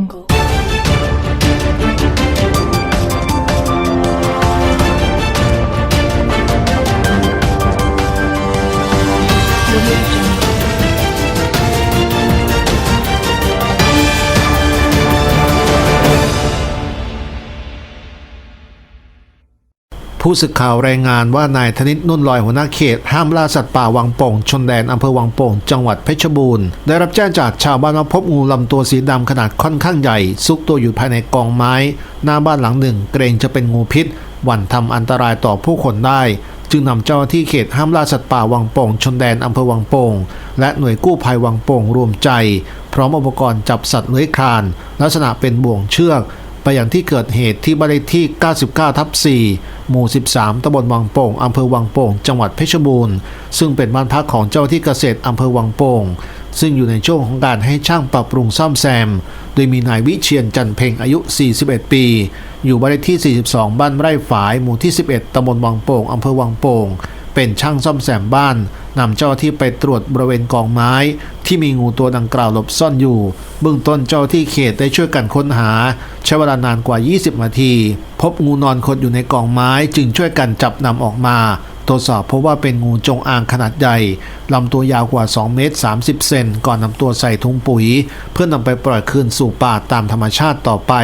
Jungle. ผู้สื่อข่าวรายงานว่านายธนิตนุ่นลอยหัวหน้าเขต ห้ามล่าสัตว์ป่าวังโป่ง ชนแดนอำเภอวังโป่ง จังหวัดเพชรบูรณ์ ได้รับแจ้งจากชาวบ้านว่าพบงูลำตัวสีดำขนาดค่อนข้างใหญ่ ซุกตัวอยู่ภายในกองไม้ หน้าบ้านหลังหนึ่ง เกรงจะเป็นงูพิษหวั่นทำอันตรายต่อผู้คนได้ จึงนำเจ้าหน้าที่เขตห้ามล่าสัตว์ป่าวังโป่ง ชนแดนอำเภอวังโป่ง และหน่วยกู้ภัยวังโป่งรวมใจ พร้อมอุปกรณ์จับสัตว์เลื้อยคลาน ลักษณะเป็นบ่วงเชือก ไปอย่างที่เกิดเหตุที่บ้านเลขที่ 99ทับ4 หมู่ 13ตำบลวังโป่งอำเภอวังโป่ง จังหวัดเพชรบูรณ์ ซึ่งเป็นบ้านพักของเจ้าที่เกษตรอำเภอวังโป่ง ซึ่งอยู่ในช่วงของการให้ช่างปรับปรุงซ่อมแซม โดยมีนายวิเชียนจันเพ็งอายุ 41 ปี อยู่บ้านเลขที่ 42 บ้านไร่ฝาย หมู่ที่ 11ตำบลวังโป่งอำเภอวังโป่ง เป็นช่างซ่อมแซมบ้านนำเจ้าที่ไปตรวจบริเวณกองไม้ ที่มีงูตัวดังกล่าวหลบซ่อนอยู่ เบื้องต้นเจ้าที่เขตได้ช่วยกันค้นหา ใช้เวลานานกว่า 20 นาที พบงูนอนขดอยู่ในกองไม้จึงช่วยกันจับนำออกมา ตรวจสอบพบว่าเป็นงูจงอางขนาดใหญ่ลำตัวยาวกว่า 2 เมตร 30 เซนก่อนนำตัวใส่ถุงปุ๋ย เพื่อนำไปปล่อยคืนสู่ป่าตามธรรมชาติต่อไป